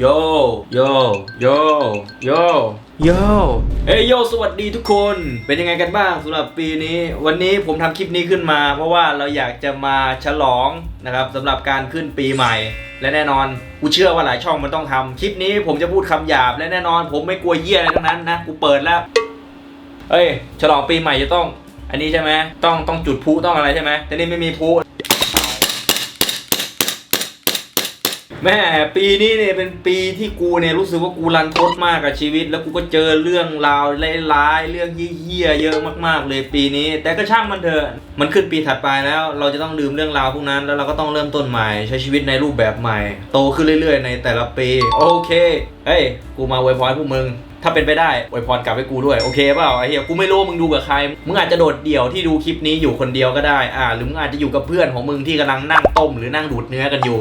โย โย โย โย โย เอ้ยโย สวัสดีทุกคน เป็นยังไงกันบ้างสำหรับปีนี้ วันนี้ผมทำคลิปนี้ขึ้นมา เพราะว่าเราอยากจะมาฉลองนะครับสำหรับการขึ้นปีใหม่ และแน่นอนกูเชื่อว่าหลายช่องมันต้องทำคลิปนี้ผมจะพูดคำหยาบ และแน่นอน ผมไม่กลัวเหี้ยอะไรทั้งนั้นนะ กูเปิดแล้ว เอ้ย ฉลองปีใหม่จะต้อง อันนี้ใช่ไหมต้องต้องจุดพลุต้องอะไรใช่ไหมแต่นี่ไม่มีพลุ แม่ปีนี้เนี่ยเป็นปีที่กูเนี่ยรู้สึกว่ากูรันทดมากกับชีวิต แล้วกูก็เจอเรื่องราวร้ายๆเรื่องเหี้ยๆเยอะมากๆ เลยปีนี้ แต่ก็ช่างมันเถอะมันขึ้นปีถัดไปแล้ว เราจะต้องลืมเรื่องราวพวกนั้น แล้วเราก็ต้องเริ่มต้นใหม่ ใช้ชีวิตในรูปแบบใหม่ โตขึ้นเรื่อยๆ ในแต่ละปีโอเคเฮ้ยกูมาอวยพรพวกมึงถ้าเป็นไปได้อวยพรกลับให้กูด้วยโอเคเปล่าไอ้เหี้ยกูไม่รู้มึงดูกับใคร มึงอาจจะโดดเดี่ยวที่ดูคลิปนี้อยู่คนเดียวก็ได้อ่าหรือมึงอาจจะอยู่กับเพื่อนของมึงที่กำลังนั่งต้มหรือนั่งดูดเนื้อกันอยู่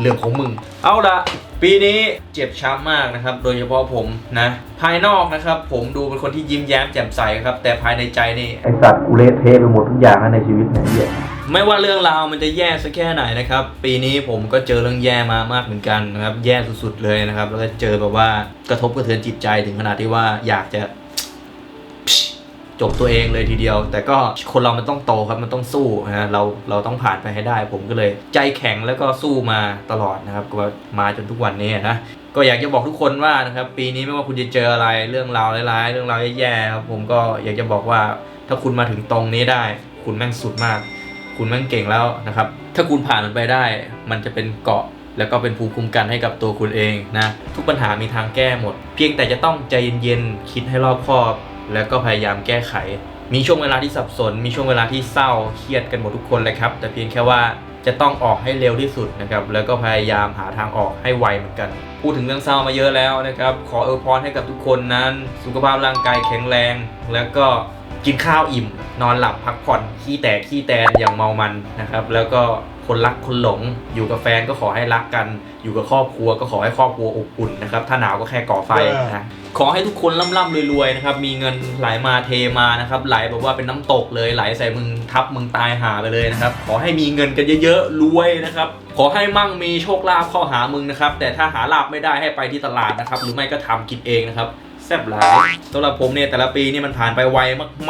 เรื่องของมึง เอาละปีนี้เจ็บช้ำมากนะครับ โดยเฉพาะผมนะ ภายนอกนะครับ ผมดูเป็นคนที่ยิ้มแย้มแจ่มใสครับ แต่ภายในใจนี่ไอสัตว์กูเละเทะไปหมดทุกอย่างแล้วในชีวิตเนี่ยเหี้ยไม่ว่าเรื่องราวมันจะแย่สักแค่ไหนนะครับ ปีนี้ผมก็เจอเรื่องแย่มามากเหมือนกันนะครับ แย่สุดๆเลยนะครับ แล้วก็เจอแบบว่ากระทบกระเทือนจิตใจถึงขนาดที่ว่าอยากจะ จบตัวเองเลยทีเดียว แต่ก็คนเรามันต้องโตครับมันต้องสู้นะเราเราต้องผ่านไปให้ได้ ผมก็เลยใจแข็งแล้วก็สู้มาตลอดนะครับ ก็มาจนทุกวันนี้นะก็อยากจะบอกทุกคนว่านะครับปีนี้ไม่ว่าคุณจะเจออะไรเรื่องราวร้ายๆเรื่องราวแย่ๆครับผมก็อยากจะบอกว่าถ้าคุณมาถึงตรงนี้ได้ คุณแม่งสุดมาก คุณแม่งเก่งแล้วนะครับ ถ้าคุณผ่านมันไปได้ มันจะเป็นเกาะแล้วก็เป็นภูมิคุ้มกันให้กับตัวคุณเองนะ ทุกปัญหามีทางแก้หมด เพียงแต่จะต้องใจเย็นๆคิดให้รอบคอบ แล้วก็พยายามแก้ไข มีช่วงเวลาที่สับสน มีช่วงเวลาที่เศร้าเครียดกันหมดทุกคนเลยครับ แต่เพียงแค่ว่าจะต้องออกให้เร็วที่สุดนะครับ แล้วก็พยายามหาทางออกให้ไวเหมือนกัน พูดถึงเรื่องเศร้ามาเยอะแล้วนะครับ ขอเอวยพรให้กับทุกคนนั้น สุขภาพร่างกายแข็งแรง แล้วก็ กินข้าวอิ่ม นอนหลับพักผ่อนขี้แตกขี้แตนอย่างเมามันนะครับ แล้วก็คนรักคนหลง อยู่กับแฟนก็ขอให้รักกัน อยู่กับครอบครัวก็ขอให้ครอบครัวอบอุ่นนะครับ ถ้าหนาวก็แค่ก่อไฟนะขอให้ทุกคนร่ำๆรวยๆนะครับ มีเงินไหลมาเทมานะครับ ไหลแบบว่าเป็นน้ำตกเลยไหลใส่มึงทับมึงตายหาไปเลยนะครับ ขอให้มีเงินกันเยอะๆรวยนะครับ ขอให้มั่งมีโชคลาภเข้าหามึงนะครับ แต่ถ้าหาลาบไม่ได้ให้ไปที่ตลาดนะครับ หรือไม่ก็ทำกินเองนะครับ แซ่บหลายสำหรับผมเนี่ยแต่ละปีนี่มันผ่านไปไว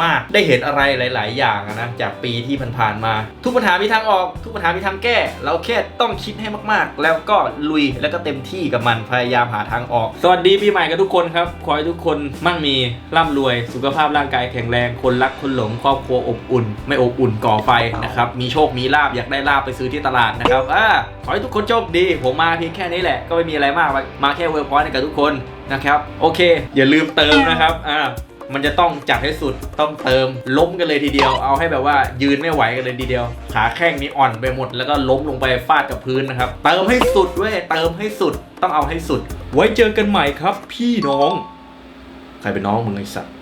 มากๆ ได้เห็นอะไรหลาย ๆ อย่างนะจากปีที่ผ่านๆมา ทุกปัญหามีทางออก ทุกปัญหามีทางแก้ เราแค่ต้องคิดให้มากๆ แล้วก็ลุยแล้วก็เต็มที่กับมันพยายามหาทางออก สวัสดีปีใหม่กับทุกคนครับขอให้ทุกคนมั่งมีร่ำรวย สุขภาพร่างกายแข็งแรง คนรักคนหลงครอบครัวอบอุ่น ไม่อบอุ่นก่อไฟนะครับมีโชคมีลาบอยากได้ลาบไปซื้อที่ตลาดนะครับอ่า อให้ทุกคนโชคดี ผมมาเพียงแค่นี้แหละก็ไม่มีอะไรมาก มาแค่เวลพอยต์กับทุกคนนะครับ โอเค อย่าลืมเติมนะครับอ่ามันจะต้องจัดให้สุดต้องเติมล้มกันเลยทีเดียวเอาให้แบบว่ายืนไม่ไหวกันเลยทีเดียว ขาแข้งนี้อ่อนไปหมด แล้วก็ล้มลงไปฟาดกับพื้นนะครับ เติมให้สุดเว้ยเติมให้สุดต้องเอาให้สุด ไว้เจอกันใหม่ครับ พี่น้อง ใครเป็นน้องมึงไอสัตว์